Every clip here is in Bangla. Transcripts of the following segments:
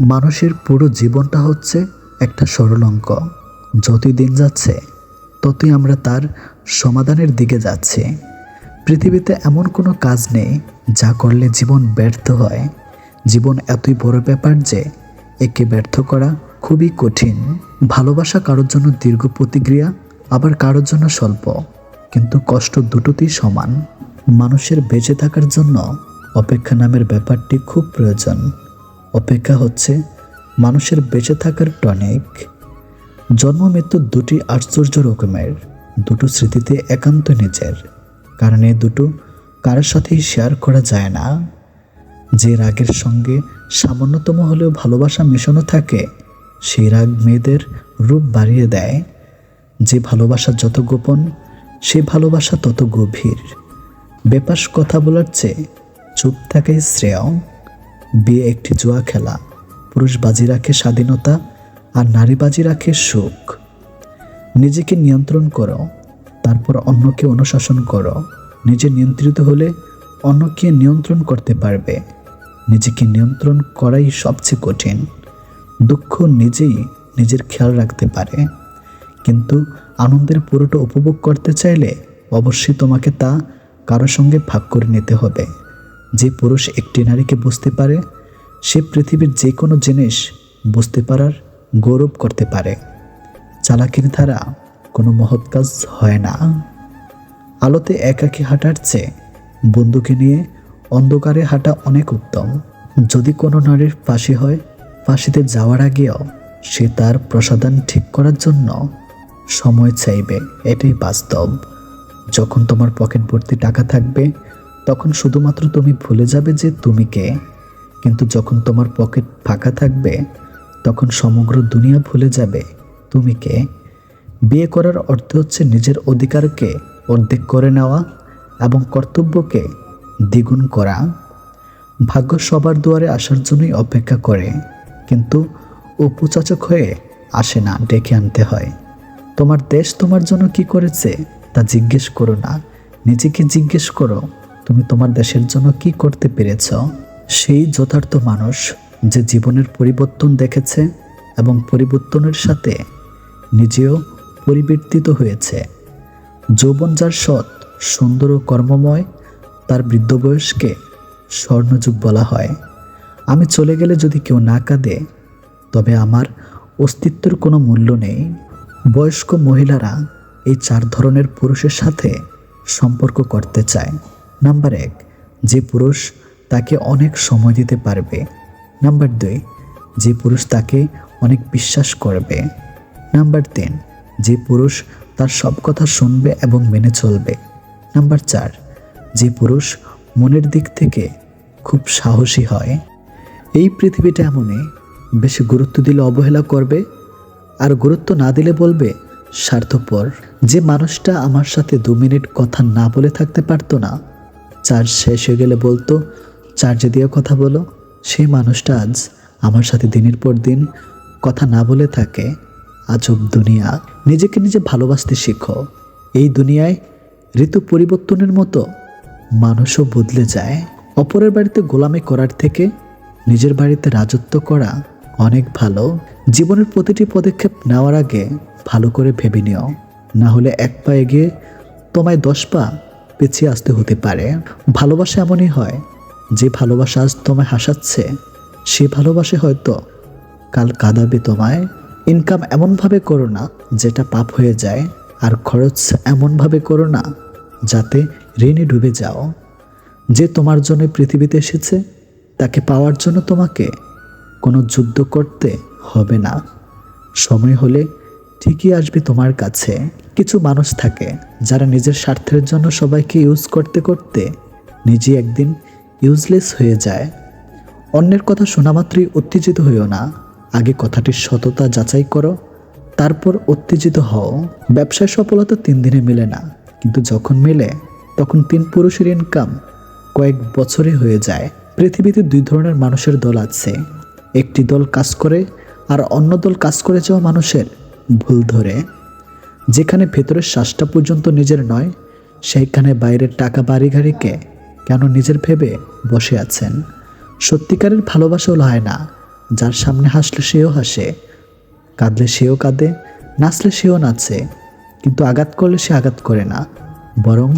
মানুষের পুরো জীবনটা হচ্ছে একটা সরল অঙ্ক যতই দিন যাচ্ছে, ততই আমরা তার সমাধানের দিকে যাচ্ছি। পৃথিবীতে এমন কোনো কাজ নেই যা করলে জীবন ব্যর্থ হয়। জীবন এতই বড় ব্যাপার যে একে ব্যর্থ করা খুবই কঠিন। ভালোবাসা কারোর জন্য দীর্ঘ প্রতিক্রিয়া, আবার কারোর জন্য স্বল্প। কিন্তু কষ্ট দুটোতেই সমান। মানুষের বেঁচে থাকার জন্য অপেক্ষা নামের ব্যাপারটি খুব প্রয়োজন। অপেক্ষা হচ্ছে মানুষের বেঁচে থাকার টনিক। জন্ম মৃত্যু দুটি আশ্চর্য রকমের, দুটো স্মৃতিতে একান্ত নিজের। কারণ এই দুটো কারোর সাথেই শেয়ার করা যায় না। যে রাগের সঙ্গে সামান্যতম হলেও ভালোবাসা মেশানো থাকে, সেই রাগ মেয়েদের রূপ বাড়িয়ে দেয়। যে ভালোবাসা যত গোপন, সে ভালোবাসা তত গভীর। বেপাস কথা বলার চেয়ে চুপ থাকাই শ্রেয়। বিয়ে একটি জুয়া খেলা। পুরুষ বাজি রাখে স্বাধীনতা আর নারী বাজি রাখে সুখ। নিজেকে নিয়ন্ত্রণ করো, তারপর অন্যকে অনুশাসন করো। নিজে নিয়ন্ত্রিত হলে অন্যকে নিয়ন্ত্রণ করতে পারবে। নিজেকে নিয়ন্ত্রণ করাই সবচেয়ে কঠিন। দুঃখ নিজেই নিজের খেয়াল রাখতে পারে। কিন্তু আনন্দের পুরোটা উপভোগ করতে চাইলে অবশ্যই তোমাকে তা কারও সঙ্গে ভাগ করে নিতে হবে। যে পুরুষ একটি নারীকে বুঝতে পারে, সে পৃথিবীর যে কোনো জিনিস বুঝতে পারার গৌরব করতে পারে। চালাকির দ্বারা কোনো মহৎ কাজ হয় না। আলোতে একাকী হাঁটার চেয়ে বন্ধুকে নিয়ে অন্ধকারে হাঁটা অনেক উত্তম। যদি কোনো নারীর ফাঁসি হয়, ফাঁসিতে যাওয়ার আগেও সে তার প্রসাদান ঠিক করার জন্য সময় চাইবে। এটাই বাস্তব। যখন তোমার পকেট ভর্তি টাকা থাকবে তখন শুধুমাত্র তুমি ভুলে যাবে যে তুমি কে। কিন্তু যখন তোমার পকেট ফাঁকা থাকবে, তখন সমগ্র দুনিয়া ভুলে যাবে তুমি কে। বিয়ে করার অর্থ হচ্ছে নিজের অধিকারকে অর্ধেক করে নেওয়া এবং কর্তব্যকে দ্বিগুণ করা। ভাগ্য সবার দুয়ারে আসার জন্যই অপেক্ষা করে, কিন্তু উপচাচক হয়ে আসে না, ডেকে আনতে হয়। তোমার দেশ তোমার জন্য কি করেছে তা জিজ্ঞেস করো না, নিজেকে জিজ্ঞেস করো। তুমি তোমার দেশের জন্য কি করতে পেরেছ? সেই যথার্থ মানুষ যে জীবনের পরিবর্তন দেখেছে এবং পরিবর্তনের সাথে নিজেও পরিবর্তিত হয়েছে। যৌবন যার সৎ, সুন্দর ও কর্মময়, তার বৃদ্ধ বয়সকে স্বর্ণযুগ বলা হয়। আমি চলে গেলে যদি কেউ না কাঁদে, তবে আমার অস্তিত্বের কোনো মূল্য নেই। বয়স্ক মহিলারা এই চার ধরনের পুরুষের সাথে সম্পর্ক করতে চায়। নাম্বার এক, যে পুরুষ তাকে অনেক সময় দিতে পারবে। নাম্বার দুই, যে পুরুষ তাকে অনেক বিশ্বাস করবে। নাম্বার তিন, যে পুরুষ তার সব কথা শুনবে এবং মেনে চলবে। নাম্বার চার, যে পুরুষ মনের দিক থেকে খুব সাহসী হয়। এই পৃথিবীটা এমনই, বেশি গুরুত্ব দিলে অবহেলা করবে, আর গুরুত্ব না দিলে বলবে, স্বার্থপর। যে মানুষটা আমার সাথে দু মিনিট কথা না বলে থাকতে পারতো না চার্জ শেষ হয়ে গেলে বলতো, চার্জে দিয়ে কথা বলো, সেই মানুষটা আজ আমার সাথে দিনের পর দিন কথা না বলে থাকে। আজব দুনিয়া। নিজেকে নিজে ভালোবাসতে শিখো। এই দুনিয়ায় ঋতু পরিবর্তনের মতো মানুষও বদলে যায়। অপরের বাড়িতে গোলামি করার থেকে নিজের বাড়িতে রাজত্ব করা অনেক ভালো। জীবনের প্রতিটি পদক্ষেপ নেওয়ার আগে ভালো করে ভেবে নিও। না হলে এক পা এগিয়ে তোমায় দশ পা পিছিয়ে আসতে হতে পারে। ভালোবাসা এমনই হয়, যে ভালোবাসা আজ তোমায় হাসাচ্ছে, সে ভালোবাসে হয়তো কাল কাঁদাবে তোমায়। ইনকাম এমনভাবে করো না, যেটা পাপ হয়ে যায়, আর খরচ এমনভাবে করো না, যাতে ঋণে ডুবে যাও। যে তোমার জন্য পৃথিবীতে এসেছে, তাকে পাওয়ার জন্য তোমাকে কোনো যুদ্ধ করতে হবে না। সময় হলে ঠিকই আসবে তোমার কাছে। কিছু মানুষ থাকে যারা নিজের স্বার্থের জন্য সবাইকে ইউজ করতে করতে নিজে একদিন ইউজলেস হয়ে যায়। অন্যের কথা শোনা মাত্রই উত্তেজিত হইও না। আগে কথাটির সততা যাচাই করো, তারপর উত্তেজিত হও। ব্যবসায় সফলতা তিন দিনে মেলে না, কিন্তু যখন মেলে, তখন তিন পুরুষের ইনকাম কয়েক বছরে হয়ে যায়। পৃথিবীতে দুই ধরনের মানুষের দল আছে। একটি দল কাজ করে আর অন্য দল কাজ করে যাওয়া মানুষের ভুল ধরে, যেখানে ভেতরের শ্বাসটা পর্যন্ত নিজের নয়, সেইখানে বাইরের টাকা বাড়িঘাড়িকে কেন নিজের ভেবে বসে আছেন? সত্যিকারের ভালোবাসা হলো হয় না যার সামনে হাসলে সেও হাসে, কাঁদলে সেও কাঁদে, নাচলে সেও নাচে, কিন্তু আঘাত করলে সে আঘাত করে না, বরং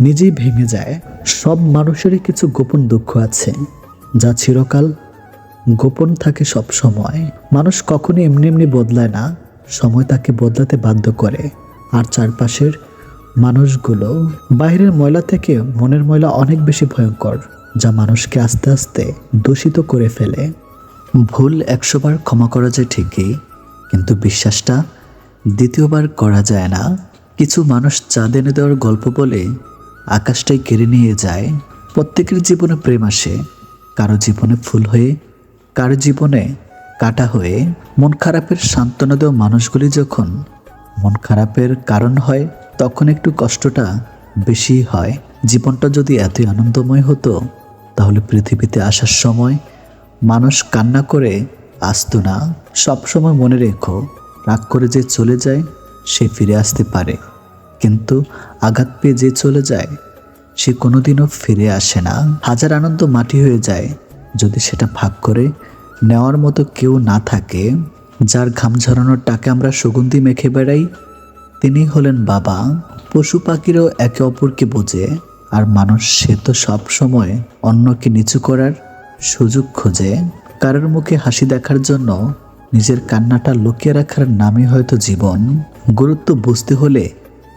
নিজেই ভেঙে যায়। সব মানুষেরই কিছু গোপন দুঃখ আছে, যা চিরকাল গোপন থাকে সব সময়। মানুষ কখনো এমনি এমনি বদলায় না সময় তাকে বদলাতে বাধ্য করে। আর চারপাশের মানুষগুলো বাইরের ময়লা থেকে মনের ময়লা অনেক বেশি ভয়ঙ্কর, যা মানুষকে আস্তে আস্তে দূষিত করে ফেলে। ভুল একশোবার ক্ষমা করা যায় ঠিকই, কিন্তু বিশ্বাসটা দ্বিতীয়বার করা যায় না। কিছু মানুষ চাঁদ এনে দেওয়ার গল্প বলে আকাশটাই কেড়ে নিয়ে যায়। প্রত্যেকের জীবনে প্রেম আসে। কারও জীবনে ফুল হয়ে, কারও জীবনে কাটা হয়ে মন খারাপের সান্ত্বনা দেওয়া মানুষগুলি যখন মন খারাপের কারণ হয়, তখন একটু কষ্টটা বেশি হয়। জীবনটা যদি এতই আনন্দময় হতো, তাহলে পৃথিবীতে আসার সময় মানুষ কান্না করে, আসতো না। সবসময় মনে রেখো, রাগ করে যে চলে যায়, সে ফিরে আসতে পারে। কিন্তু আঘাত পেয়ে যে চলে যায়, সে কোনোদিনও ফিরে আসে না। হাজার আনন্দ মাটি হয়ে যায়, যদি সেটা ভাগ করে নেওয়ার মতো কেউ না থাকে, যার ঘাম ঝরানোর টাকা আমরা সুগন্ধি মেখে বেড়াই। তিনি হলেন বাবা। পশু পাখিরও একে অপরকে বোঝে, আর মানুষ সে তো সব সময় অন্যকে নিচু করার সুযোগ খোঁজে। কারোর মুখে হাসি দেখার জন্য নিজের কান্নাটা লুকিয়ে রাখার নামই হয়তো জীবন। গুরুত্ব বুঝতে হলে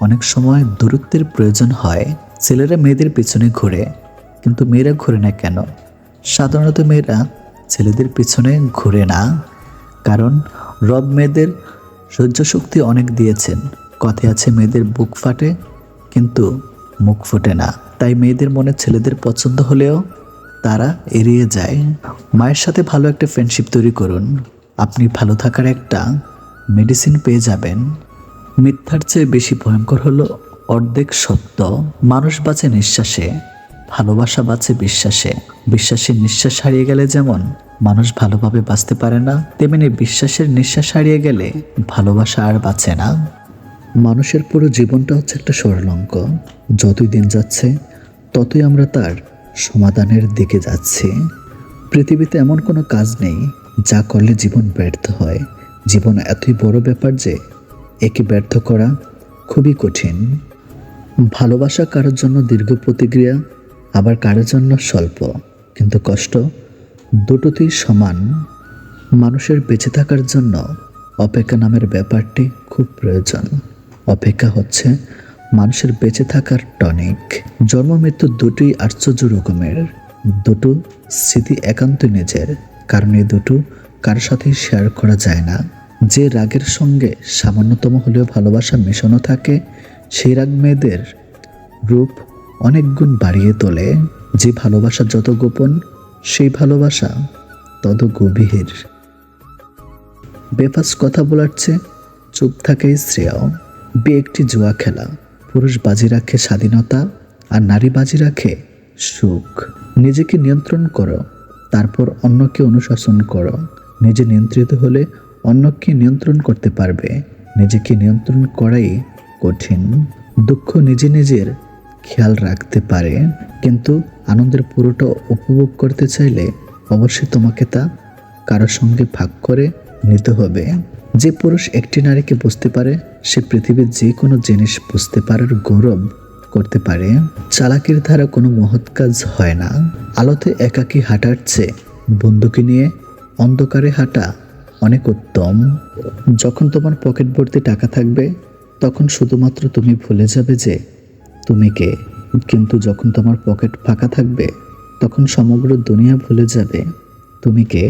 অনেক সময় দূরত্বের প্রয়োজন হয়। ছেলেরা মেয়েদের পিছনে ঘোরে, কিন্তু মেয়েরা ঘোরে না কেন? সাধারণত মেয়েরা ছেলেদের পিছনে ঘুরে না। কারণ রব মেয়েদের সহ্য শক্তি অনেক দিয়েছেন। কথায় আছে, মেয়েদের বুক ফাটে, কিন্তু মুখ ফোটে না। তাই মেয়েদের মনে ছেলেদের পছন্দ হলেও তারা এড়িয়ে যায়। মায়ের সাথে ভালো একটা ফ্রেন্ডশিপ তৈরি করুন। আপনি ভালো থাকার একটা মেডিসিন পেয়ে যাবেন। মিথ্যার চেয়ে বেশি ভয়ঙ্কর হলো অর্ধেক সত্য। মানুষ বাঁচে নিঃশ্বাসে। ভালোবাসা বাঁচে বিশ্বাসে। বিশ্বাসের নিঃশ্বাস হারিয়ে গেলে যেমন মানুষ ভালোভাবে বাঁচতে পারে না, তেমনি বিশ্বাসের নিঃশ্বাস হারিয়ে গেলে ভালোবাসা আর বাঁচে না। মানুষের পুরো জীবনটা হচ্ছে একটা সরলঙ্ক যতই দিন যাচ্ছে, ততই আমরা তার সমাধানের দিকে যাচ্ছি। পৃথিবীতে এমন কোনো কাজ নেই যা করলে জীবন ব্যর্থ হয়। জীবন এতই বড় ব্যাপার যে একে ব্যর্থ করা খুবই কঠিন। ভালোবাসা কারোর জন্য দীর্ঘ প্রতিক্রিয়া আবার কারোর জন্য স্বল্প, কিন্তু কষ্ট দুটোতেই সমান। মানুষের বেঁচে থাকার জন্য অপেক্ষা নামের ব্যাপারটি খুব প্রয়োজন। অপেক্ষা হচ্ছে মানুষের বেঁচে থাকার টনিক। জন্ম, মৃত্যু দুটোই আশ্চর্য রকমের। দুটো স্মৃতি একান্ত নিজের। কারণ এই দুটো কার সাথেই শেয়ার করা যায় না। যে রাগের সঙ্গে সামান্যতম হলেও ভালোবাসা মেশানো থাকে, সেই রাগ মেয়েদের রূপ অনেক গুণ বাড়িয়ে তোলে, যে ভালোবাসা যত গোপন, সেই ভালোবাসা তত গভীর। বেফাস কথা বলার চেয়ে চুপ থাকেই শ্রেয়। বিয়ে একটি জুয়া খেলা। পুরুষ বাজি রাখে স্বাধীনতা আর নারী বাজি রাখে সুখ। নিজেকে নিয়ন্ত্রণ করো, তারপর অন্যকে অনুশাসন করো। নিজে নিয়ন্ত্রিত হলে অন্যকে নিয়ন্ত্রণ করতে পারবে। নিজেকে নিয়ন্ত্রণ করাই কঠিন। দুঃখ নিজে নিজের খেয়াল রাখতে পারে, কিন্তু আনন্দের পুরোটা উপভোগ করতে চাইলে অবশ্যই তোমাকে তা কারোর সঙ্গে ভাগ করে নিতে হবে। যে পুরুষ একটি নারীকে বুঝতে পারে, সে পৃথিবীর যে কোনো জিনিস বুঝতে পারার গৌরব করতে পারে। চালাকির দ্বারা কোনো মহৎ কাজ হয় না। আলোতে একাকী হাঁটার চেয়ে বন্ধুকে নিয়ে অন্ধকারে হাঁটা অনেক উত্তম। যখন তোমার পকেট ভর্তি টাকা থাকবে, তখন শুধুমাত্র তুমি ভুলে যাবে যে তুমি কে? কিন্তু যখন তোমার পকেট ফাঁকা থাকবে, তখন সমগ্র দুনিয়া ভুলে যাবে। তুমি কে?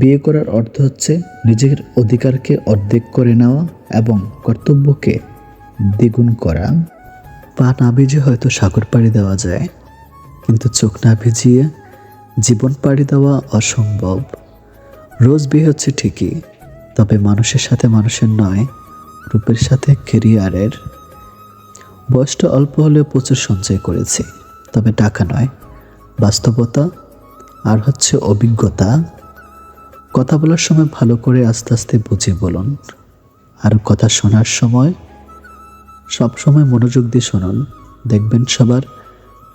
বিয়ে করার অর্থ হচ্ছে নিজের অধিকারকে অর্ধেক করে নেওয়া এবং কর্তব্যকে দ্বিগুণ করা। পা না ভিজে হয়তো সাগর পাড়ি দেওয়া যায়, কিন্তু চোখ না ভিজিয়ে জীবন পাড়ি দেওয়া অসম্ভব। রোজ বিয়ে হচ্ছে ঠিকই, তবে মানুষের সাথে মানুষের নয়, রূপের সাথে কেরিয়ারের। বয়সটা অল্প হলেও প্রচুর সঞ্চয় করেছি। তবে টাকা নয়, বাস্তবতা আর হচ্ছে অভিজ্ঞতা। কথা বলার সময় ভালো করে আস্তে আস্তে বুঝে বলুন। আর কথা শোনার সময় সব সময় মনোযোগ দিয়ে শুনুন। দেখবেন সবার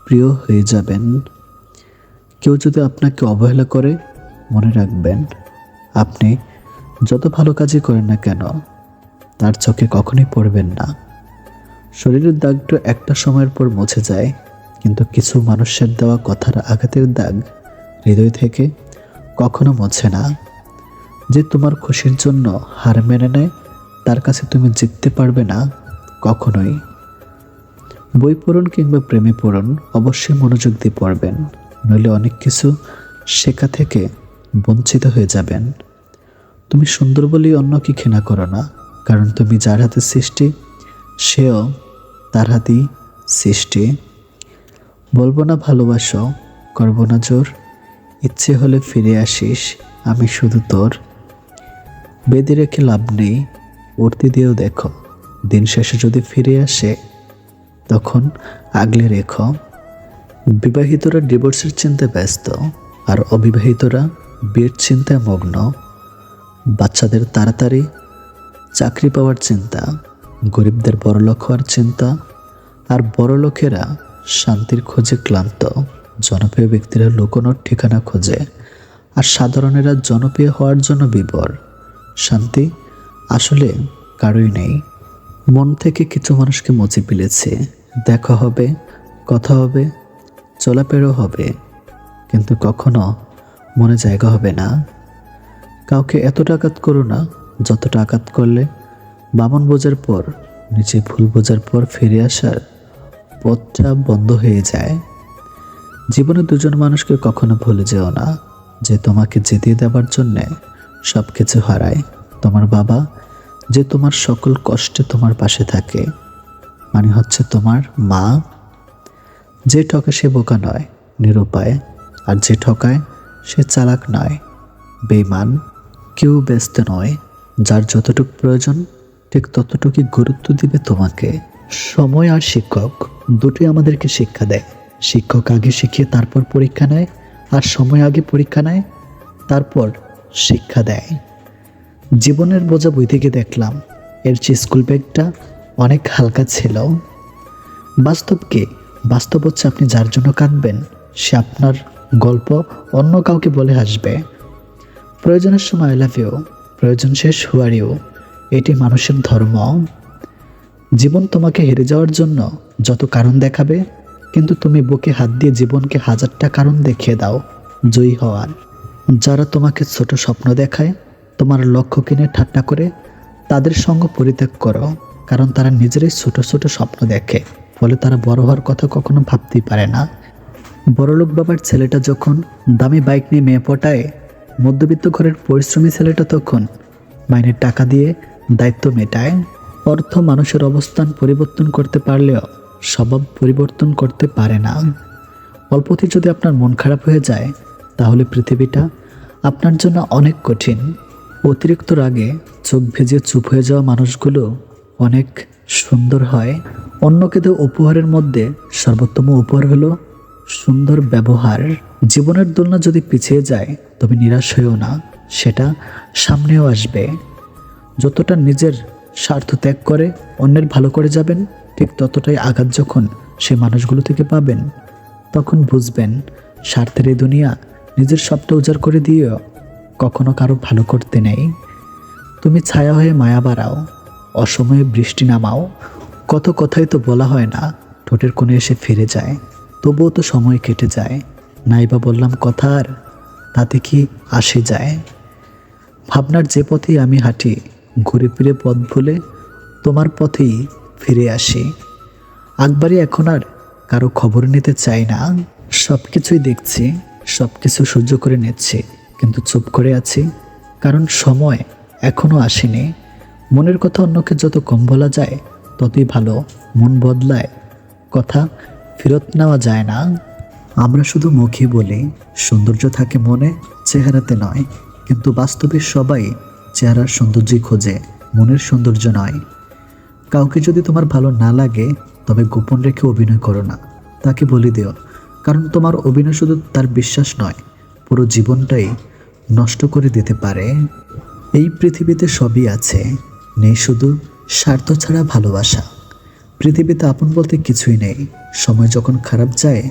প্রিয় হয়ে যাবেন। কেউ যদি আপনাকে অবহেলা করে, মনে রাখবেন, আপনি যত ভালো কাজই করেন না কেন, তার চোখে কখনোই পড়বেন না। শরীরের দাগটা একটা সময়ের পর মুছে যায়, কিন্তু কিছু মানুষের দেওয়া কথার আঘাতের দাগ হৃদয় থেকে কখনো মোছে না। যে তোমার খুশির জন্য হার মেনে নেয়, তার কাছে তুমি জিততে পারবে না, কখনোই। বই পড়ুন কিংবা প্রেমে পড়ুন, অবশ্যই মনোযোগ দিয়ে পড়বেন, নইলে অনেক কিছু শেখা থেকে বঞ্চিত হয়ে যাবেন। তুমি সুন্দর বলেই অন্যকে ঘৃণা করো না, কারণ তুমি যার হাতে সৃষ্টি, সেও তার হাতেই সৃষ্টি। বলব না ভালোবাসো, করব না জোর। ইচ্ছে হলে ফিরে আসিস, আমি শুধু তোর। বেঁধে রেখে লাভ নেই উঠতে দিয়েও দেখো। দিন শেষে যদি ফিরে আসে, তখন আগলে রেখো। বিবাহিতরা ডিভোর্সের চিন্তায় ব্যস্ত, আর অবিবাহিতরা বিয়ের চিন্তায় মগ্ন। বাচ্চাদের তাড়াতাড়ি চাকরি পাওয়ার চিন্তা, গরিবদের বড়লোক হওয়ার চিন্তা আর বড়লোকেরা শান্তির খোঁজে ক্লান্ত। জনপ্রিয় ব্যক্তিরা লুকোনোর ঠিকানা খোঁজে। আর সাধারণেরা জনপ্রিয় হওয়ার জন্য বিবর। শান্তি আসলে কারোই নেই। মন থেকে কিছু মানুষকে মুছে ফেলেছে দেখা হবে, কথা হবে, চলাফেরও হবে। কিন্তু কখনো মনে জায়গা হবে না। কাউকে এতটা আঘাত করো না, যতটা আঘাত করলে বামন বোঝার পর নিচে ফুল বোঝার পর ফিরে আসার পথটা বন্ধ হয়ে যায়। জীবনে দুজন মানুষকে কখনো ভুলে যেও না যে তোমাকে জিতিয়ে দেওয়ার জন্যে সব কিছু হারায় তোমার বাবা, যে তোমার সকল কষ্টে তোমার পাশে থাকে। মানে হচ্ছে তোমার মা। যে ঠকে সে বোকা নয়, নিরুপায়, আর যে ঠকায় সে চালাক নয় বেমান কেউ ব্যস্ত নয়, যার যতটুকু প্রয়োজন ঠিক ততটুকুই গুরুত্ব দিবে তোমাকে। সময় আর শিক্ষক দুটোই আমাদেরকে শিক্ষা দেয়। শিক্ষক আগে শিখিয়ে তারপর পরীক্ষা নেয়, আর সময় আগে পরীক্ষা নেয়, তারপর শিক্ষা দেয়। জীবনের বোঝা বই থেকে দেখলাম, এর চেয়ে স্কুল ব্যাগটা অনেক হালকা ছিল। বাস্তবকে বাস্তব হচ্ছে আপনি যার জন্য কাঁদবেন, সে আপনার গল্প অন্য কাউকে বলে আসবে প্রয়োজনের সময় আই লাভ ইউ, প্রয়োজন শেষ হুয়ারিও এটি মানুষের ধর্ম। জীবন তোমাকে হেরে যাওয়ার জন্য যত কারণ দেখাবে, কিন্তু তুমি বুকে হাত দিয়ে জীবনকে হাজারটা কারণ দেখিয়ে দাও, জয়ী হওয়ার। যারা তোমাকে ছোট স্বপ্ন দেখায়, তোমার লক্ষ্য কিনে ঠাট্টা করে, তাদের সঙ্গ পরিত্যাগ করো, কারণ তারা নিজেরাই ছোট ছোট স্বপ্ন দেখে, ফলে তারা বড় হওয়ার কথা কখনো ভাবতেই পারে না। বড়লোক বাবার ছেলেটা যখন দামি বাইক নিয়ে মেয়ে পটায়, মধ্যবিত্ত ঘরের পরিশ্রমী ছেলেটা তখন মাইনের টাকা দিয়ে দায়িত্ব মেটায়। অর্থ মানুষের অবস্থান পরিবর্তন করতে পারলেও স্বভাব পরিবর্তন করতে পারে না। অল্পতে যদি আপনার মন খারাপ হয়ে যায়, তাহলে পৃথিবীটা আপনার জন্য অনেক কঠিন। অতিরিক্ত রাগে চোখ ভেজে চুপ হয়ে যাওয়া মানুষগুলো অনেক সুন্দর হয়। অন্যকে দেওয়া উপহারের মধ্যে সর্বোত্তম উপহার হলো সুন্দর ব্যবহার। জীবনের দোলনা যদি পিছিয়ে যায়, তবে নিরাশ হয়েও না, সেটা সামনেও আসবে। যতটা নিজের স্বার্থ ত্যাগ করে অন্যের ভালো করে যাবেন, ঠিক ততটাই আঘাত যখন সে মানুষগুলো থেকে পাবেন, তখন বুঝবেন স্বার্থের এই দুনিয়া নিজের সবটা উজাড় করে দিয়েও কখনো কারও ভালো করতে নেই। তুমি ছায়া হয়ে মায়া বাড়াও, অসময়ে বৃষ্টি নামাও, কত কথাই তো বলা হয় না, ঠোঁটের কোণে এসে ফিরে যায়, তবুও তো সময় কেটে যায়, নাইবা বললাম কথা আর তাতে কি আসে যায়? ভাবনার যে পথেই আমি হাঁটি ঘুরে ফিরে পথ ভুলে তোমার পথেই ফিরে আসি। আকবারই এখন আর কারও খবর নিতে চাই না। সব কিছুই দেখছি সব কিছু সহ্য করে নিচ্ছি, কিন্তু চুপ করে আছি, কারণ সময় এখনও আসেনি। মনের কথা অন্যকে যত কম বলা যায়, ততই ভালো। মন বদলায়, কথা ফেরত নেওয়া যায় না। আমরা শুধু মুখে বলি, সৌন্দর্য থাকে মনে, চেহারাতে নয়, কিন্তু বাস্তবে সবাই চেহারার সৌন্দর্যই খোঁজে, মনের সৌন্দর্য নয়। কাউকে যদি তোমার ভালো না লাগে, তবে গোপন রেখে অভিনয় করো না। তাকে বলে দিও, কারণ তোমার অভিনয় শুধু তার বিশ্বাস নয়, পুরো জীবনটাই নষ্ট করে দিতে পারে। এই পৃথিবীতে সবই আছে, নেই শুধু স্বার্থ ছাড়া ভালোবাসা। পৃথিবীতে আপন বলতে কিছুই নেই, সময় যখন খারাপ যায়,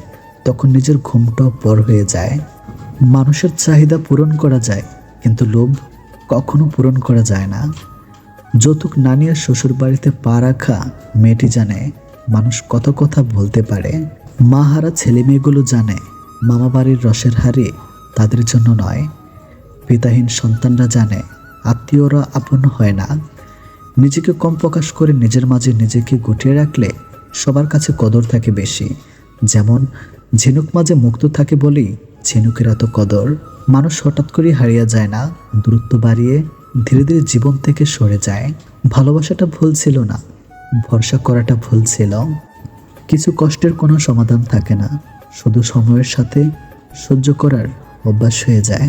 তখন নিজের ঘুমটাও পর হয়ে যায়। মানুষের চাহিদা পূরণ করা যায়, কিন্তু লোভ কখনো পূরণ করা যায় না। যৌতুক না নিয়ে শ্বশুর বাড়িতে পা রাখা মেয়েটি জানে মানুষ কত কথা বলতে পারে। মা হারা ছেলে মেয়েগুলো জানে মামা বাড়ির রসের হাড়ি তাদের জন্য নয়। পিতাহীন সন্তানরা জানে আত্মীয়রা আপন হয় না। নিজেকে কম প্রকাশ করে নিজের মাঝে নিজেকে গুটিয়ে রাখলে সবার কাছে কদর থাকে বেশি। যেমন, ঝিনুক মাঝে মুক্ত থাকে বলেই ঝিনুকের এত কদর। মানুষ হঠাৎ করে হারিয়ে যায় না, দূরত্ব বাড়িয়ে ধীরে ধীরে জীবন থেকে সরে যায়। ভালোবাসাটা ভুল ছিল না, ভরসা করাটা ভুল ছিল। কিছু কষ্টের কোনো সমাধান থাকে না, শুধু সময়ের সাথে সহ্য করার অভ্যাস হয়ে যায়।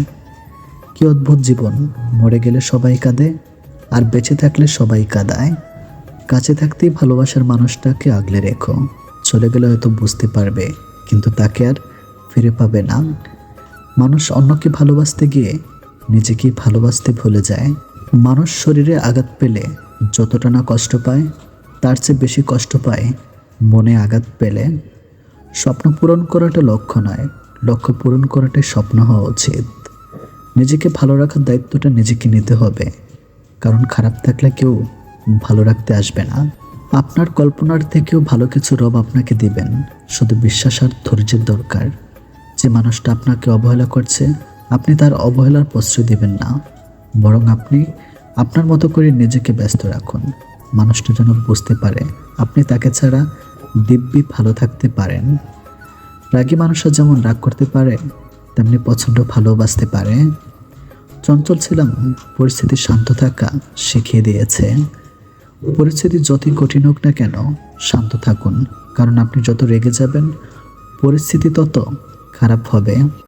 কি অদ্ভুত জীবন, মরে গেলে সবাই কাঁদে, আর বেঁচে থাকলে সবাই কাঁদায়। কাছে থাকতেই ভালোবাসার মানুষটাকে আগলে রেখো, চলে গেলে হয়তো বুঝতে পারবে, কিন্তু তাকে আর ফিরে পাবে না। মানুষ অন্যকে ভালোবাসতে গিয়ে নিজেকে ভালোবাসতে ভুলে যায়। মানুষ শরীরে আঘাত পেলে যতটা না কষ্ট পায়, তার চেয়ে বেশি কষ্ট পায় মনে আঘাত পেলে। স্বপ্ন পূরণ করাটা লক্ষ্য নয়, লক্ষ্য পূরণ করাটাই স্বপ্ন হওয়া উচিত। নিজেকে ভালো রাখার দায়িত্বটা নিজেকে নিতে হবে, কারণ খারাপ থাকলে কেউ ভালো রাখতে আসবে না। আপনার কল্পনার থেকেও ভালো কিছু রব আপনাকে দিবেন, শুধু বিশ্বাস আর ধৈর্যের দরকার। যে মানুষটা আপনাকে অবহেলা করছে, আপনি তার অবহেলার প্রশ্রয় দেবেন না। বরং আপনি আপনার মতো করে নিজেকে ব্যস্ত রাখুন। মানুষটা যেন বুঝতে পারে, আপনি তাকে ছাড়া দিব্যি ভালো থাকতে পারেন। রাগী মানুষরা যেমন রাগ করতে পারে, তেমনি পছন্দ ভালোবাসতে পারে। চঞ্চল ছিলাম, পরিস্থিতি শান্ত থাকা শিখিয়ে দিয়েছে। পরিস্থিতি যতই কঠিন হোক না কেন, শান্ত থাকুন। কারণ আপনি যত রেগে যাবেন, পরিস্থিতি তত খারাপ হবে।